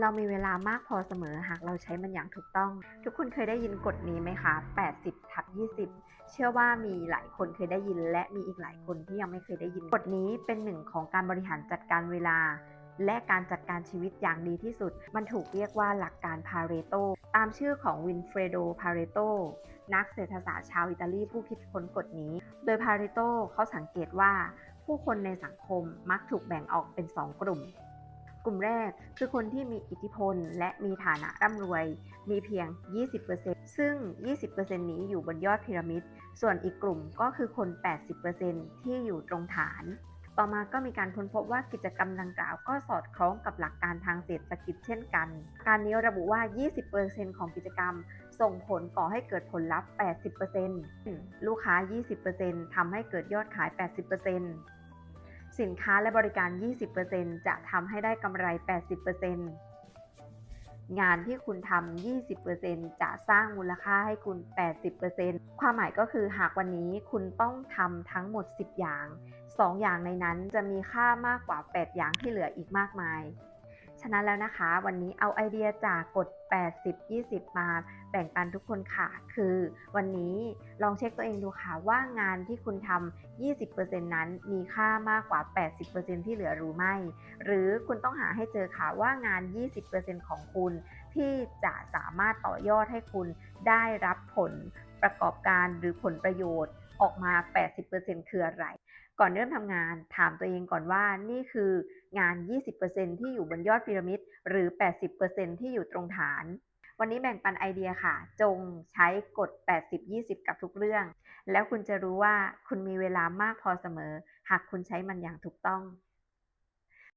เรามีเวลามากพอเสมอหากเราใช้มันอย่างถูกต้อง ทุกคนเคยได้ยินกฎนี้ไหมคะ 80ทับ20 เชื่อว่ามีหลายคนเคยได้ยิน และมีอีกหลายคนที่ยังไม่เคยได้ยิน กฎนี้เป็นหนึ่งของการบริหารจัดการเวลา และการจัดการชีวิตอย่างดีที่สุด มันถูกเรียกว่าหลักการพาเรโต ตามชื่อของวินเฟรโด พาเรโต นักเศรษฐศาสตร์ชาวอิตาลีผู้คิดค้นกฎนี้ โดยพาเรโตเขาสังเกตว่าผู้คนในสังคมมักถูกแบ่งออกเป็น 2 กลุ่ม กลุ่มแรกคือคนที่มีอิทธิพล และมีฐานะร่ำรวย มีเพียง 20%ซึ่ง 20%นี้อยู่บนยอดพีระมิด ส่วนอีกกลุ่มก็คือคน 80%ที่อยู่ตรงฐาน ต่อมาก็มีการค้นพบว่ากิจกรรมดังกล่าวก็สอดคล้องกับหลักการทางเศรษฐกิจเช่นกัน การนี้ระบุว่า 20%ของกิจกรรมส่งผลก่อให้เกิดผลลัพธ์ 80%ลูกค้า 20%ทำให้เกิดยอดขาย 80% สินค้าและบริการ 20%จะทำให้ได้กำไร 80%งานที่คุณทำ 20%จะสร้างมูลค่าให้คุณ 80%ความหมายก็คือหากวันนี้คุณต้องทำทั้งหมด 10 อย่าง 2 อย่างในนั้นจะมีค่ามากกว่า 8 อย่างที่เหลืออีกมากมาย ฉะนั้นแล้วนะคะ วันนี้เอาไอเดียจากกฎ 80 20 มาแบ่งปันทุกคนค่ะ คือวันนี้ลองเช็คตัวเองดูค่ะ ว่างานที่คุณทำ 20%นั้นมีค่ามากกว่า 80%ที่เหลือหรือไม่ หรือคุณต้องหาให้เจอค่ะว่างาน 20%ของคุณ ที่จะสามารถต่อยอดให้คุณได้รับผลประกอบการหรือผลประโยชน์ออกมา 80%คืออะไร ก่อนเริ่มทำงานถามตัวเองก่อนว่านี่คืองาน 20%ที่อยู่บนยอดพีระมิด หรือ 80%ที่อยู่ตรงฐาน วันนี้แบ่งปันไอเดียค่ะ จงใช้กฎ 80-20 กับทุกเรื่อง แล้วคุณจะรู้ว่าคุณมีเวลามากพอเสมอ หากคุณใช้มันอย่างถูกต้อง